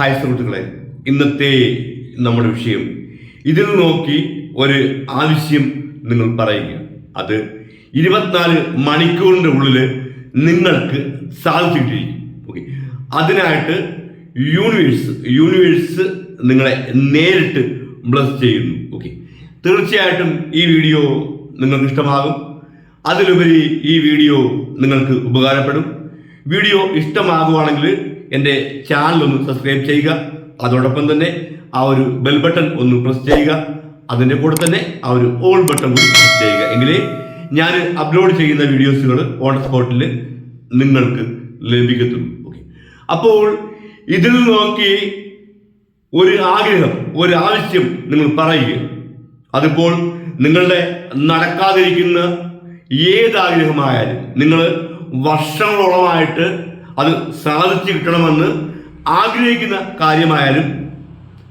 Hi സുഹൃത്തുക്കളെ ഇന്നത്തെ നമ്മുടെ വിഷയം. ഇതിൽ നോക്കി ഒരു ആവശ്യം നിങ്ങൾ പറയുക. അത് ഇരുപത്തിനാല് മണിക്കൂറിന്റെ ഉള്ളിൽ നിങ്ങൾക്ക് സാധിച്ചിട്ടിരിക്കും ഓക്കെ അതിനായിട്ട് യൂണിവേഴ്സ് യൂണിവേഴ്സ് നിങ്ങളെ നേരിട്ട് ബ്ലസ് ചെയ്യുന്നു. ഓക്കെ തീർച്ചയായിട്ടും ഈ വീഡിയോ നിങ്ങൾക്ക് ഇഷ്ടമാകും. അതിലുപരി ഈ വീഡിയോ നിങ്ങൾക്ക് ഉപകാരപ്പെടും. വീഡിയോ ഇഷ്ടമാകുവാണെങ്കിൽ എന്റെ ചാനൽ ഒന്ന് സബ്സ്ക്രൈബ് ചെയ്യുക. അതോടൊപ്പം തന്നെ ആ ഒരു ബെൽ ബട്ടൺ ഒന്ന് പ്രസ് ചെയ്യുക. അതിന്റെ കൂടെ തന്നെ ആ ഒരു ഓൾ ബട്ടൺ കൂടി പ്രസ് ചെയ്യുക. എങ്കിലേ ഞാൻ അപ്ലോഡ് ചെയ്യുന്ന വീഡിയോസുകൾ ഓൺ സ്പോട്ടിൽ നിങ്ങൾക്ക് ലഭിക്കത്തുള്ളൂ. ഓക്കെ അപ്പോൾ ഇതിൽ നോക്കി ഒരു ആഗ്രഹം ഒരു ആവശ്യം നിങ്ങൾ പറയുക. അതിപ്പോൾ നിങ്ങളുടെ നടക്കാതിരിക്കുന്ന ഏതാഗ്രഹമായാലും നിങ്ങൾ വർഷങ്ങളോളമായിട്ട് അത് സാധിച്ചു കിട്ടണമെന്ന് ആഗ്രഹിക്കുന്ന കാര്യമായാലും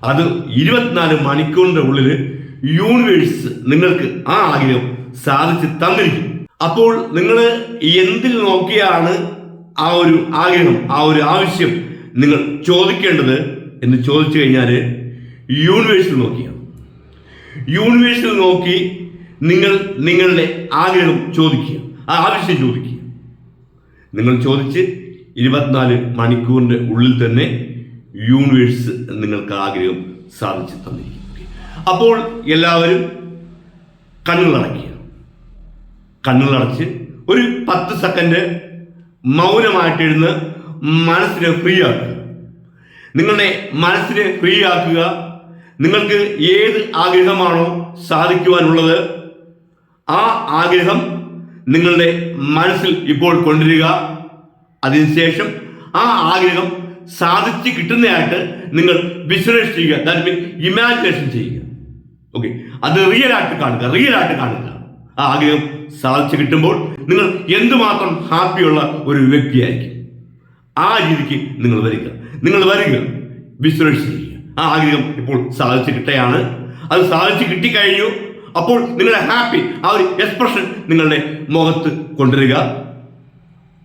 അത് ഇരുപത്തിനാല് മണിക്കൂറിന്റെ ഉള്ളിൽ യൂണിവേഴ്സ് നിങ്ങൾക്ക് ആ ആഗ്രഹം സാധിച്ച് തന്നിരിക്കും. അപ്പോൾ നിങ്ങൾ എന്തിൽ നോക്കിയാണ് ആ ഒരു ആഗ്രഹം ആ ഒരു ആവശ്യം നിങ്ങൾ ചോദിക്കേണ്ടത് എന്ന് ചോദിച്ചു കഴിഞ്ഞാൽ യൂണിവേഴ്സിൽ നോക്കിയാണ്. യൂണിവേഴ്സിൽ നോക്കി നിങ്ങൾ നിങ്ങളുടെ ആഗ്രഹം ചോദിക്കുക ആ ആവശ്യം ചോദിക്കുക. നിങ്ങൾ ചോദിച്ച് ഇരുപത്തിനാല് മണിക്കൂറിന്റെ ഉള്ളിൽ തന്നെ യൂണിവേഴ്സ് നിങ്ങൾക്ക് ആഗ്രഹം സാധിച്ചു തന്നിരിക്കും അപ്പോൾ എല്ലാവരും കണ്ണുകളടക്കുക കണ്ണുകളടച്ച് ഒരു പത്ത് സെക്കൻഡ് മൗനമായിട്ടിരുന്ന് മനസ്സിനെ ഫ്രീ ആക്കുക. നിങ്ങളുടെ മനസ്സിനെ ഫ്രീ ആക്കുക. നിങ്ങൾക്ക് ഏത് ആഗ്രഹമാണോ സാധിക്കുവാനുള്ളത് ആ ആഗ്രഹം നിങ്ങളുടെ മനസ്സിൽ ഇപ്പോൾ കൊണ്ടുവരിക. അതിനുശേഷം ആ ആഗ്രഹം സാധിച്ച് കിട്ടുന്നതായിട്ട് നിങ്ങൾ വിഷ്വലൈസ് ചെയ്യുക ദാറ്റ് മീൻ ഇമാജിനേഷൻ ചെയ്യുക. ഓക്കെ അത് റിയൽ ആയിട്ട് കാണുക. റിയൽ ആയിട്ട് കാണുക. ആ ആഗ്രഹം സാധിച്ചു കിട്ടുമ്പോൾ നിങ്ങൾ എന്തുമാത്രം ഹാപ്പിയുള്ള ഒരു വ്യക്തിയായിരിക്കും. ആ രീതിക്ക് നിങ്ങൾ വരിക. നിങ്ങൾ വരിക. വിഷ്വലൈസ് ചെയ്യുക. ആ ആഗ്രഹം ഇപ്പോൾ സാധിച്ചു കിട്ടുകയാണ്. അത് സാധിച്ചു കിട്ടിക്കഴിഞ്ഞു അപ്പോൾ നിങ്ങളുടെ ഹാപ്പി ആ ഒരു എക്സ്പ്രഷൻ നിങ്ങളുടെ മുഖത്ത് കൊണ്ടുവരിക.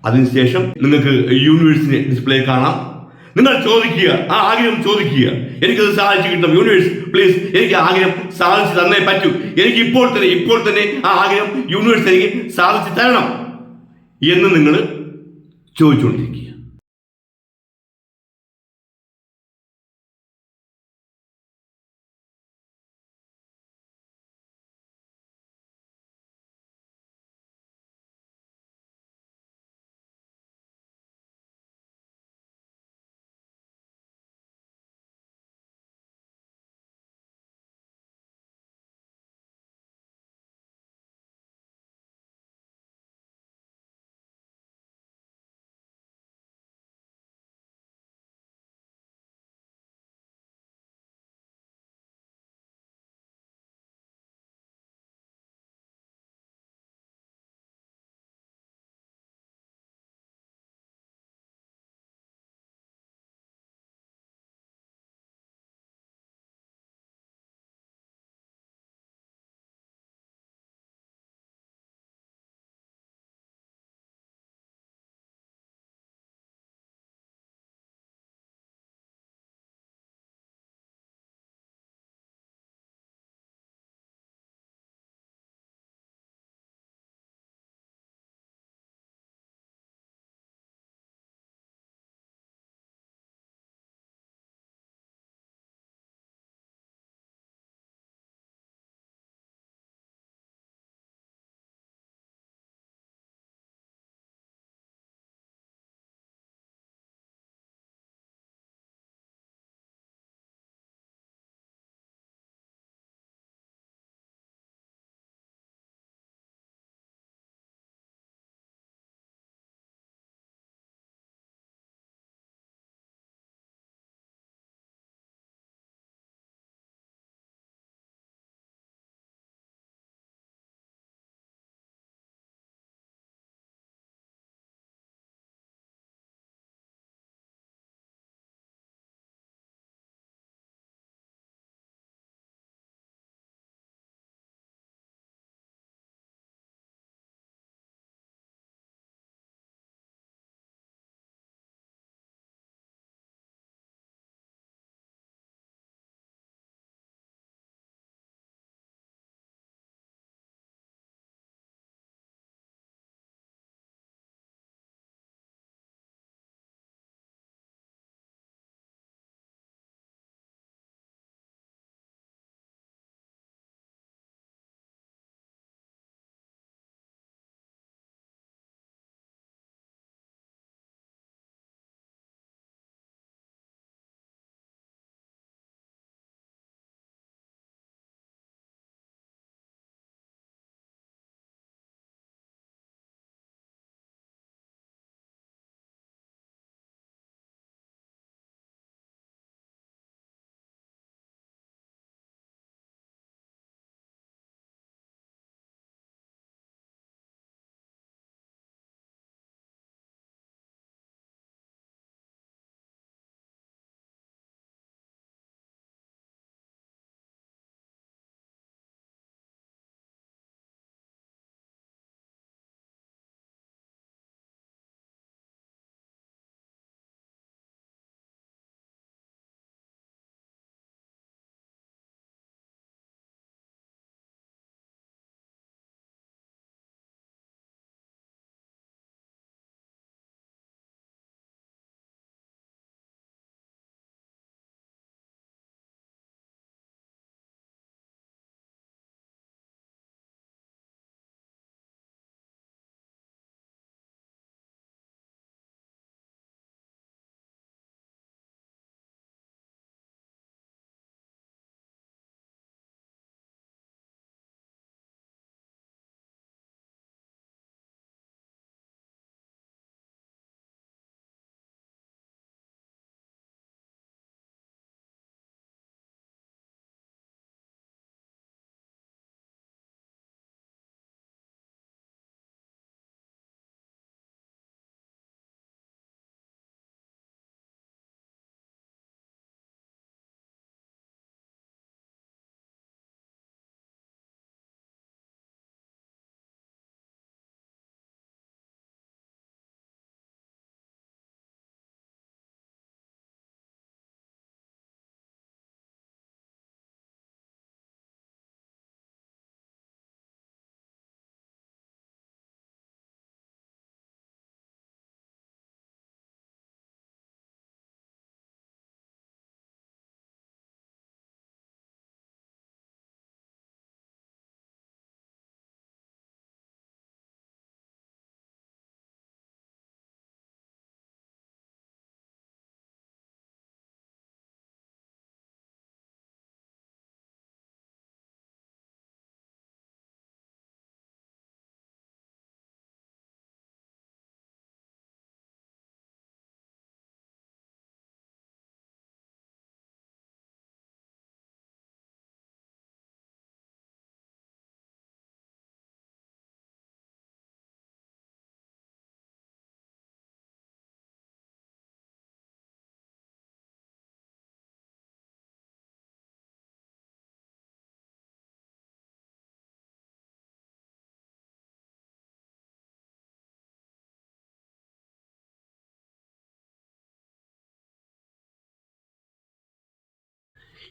അതിനുശേഷം നിങ്ങൾക്ക് യൂണിവേഴ്സിനെ ഡിസ്പ്ലേ കാണാം. നിങ്ങൾ ചോദിക്കുക ആ ആഗ്രഹം ചോദിക്കുക. എനിക്കത് സാധിച്ചു കിട്ടും യൂണിവേഴ്സ് പ്ലീസ് എനിക്ക് ആഗ്രഹം സാധിച്ചു തന്നേ പറ്റൂ. എനിക്ക് ഇപ്പോൾ തന്നെ ഇപ്പോൾ തന്നെ ആ ആഗ്രഹം യൂണിവേഴ്സ് എനിക്ക് സാധിച്ചു തരണം എന്ന് നിങ്ങൾ ചോദിച്ചുകൊണ്ടിരിക്കുക.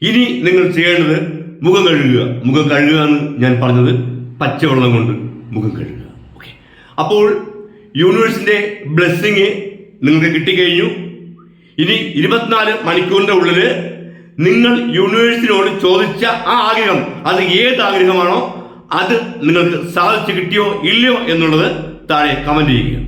ഇനി നിങ്ങൾ ചെയ്യേണ്ടത് മുഖം കഴുകുക. മുഖം കഴുകുക എന്ന് ഞാൻ പറഞ്ഞത് പച്ചവെള്ളം കൊണ്ട് മുഖം കഴുകുക. ഓക്കെ അപ്പോൾ യൂണിവേഴ്സിന്റെ ബ്ലെസ്സിങ് നിങ്ങൾക്ക് കിട്ടിക്കഴിഞ്ഞു. ഇനി ഇരുപത്തിനാല് മണിക്കൂറിന്റെ ഉള്ളിൽ നിങ്ങൾ യൂണിവേഴ്സിനോട് ചോദിച്ച ആ ആഗ്രഹം അത് ഏത് ആഗ്രഹമാണോ അത് നിങ്ങൾക്ക് സാധിച്ചു കിട്ടിയോ ഇല്ലയോ എന്നുള്ളത് താഴെ കമന്റ് ചെയ്യുക.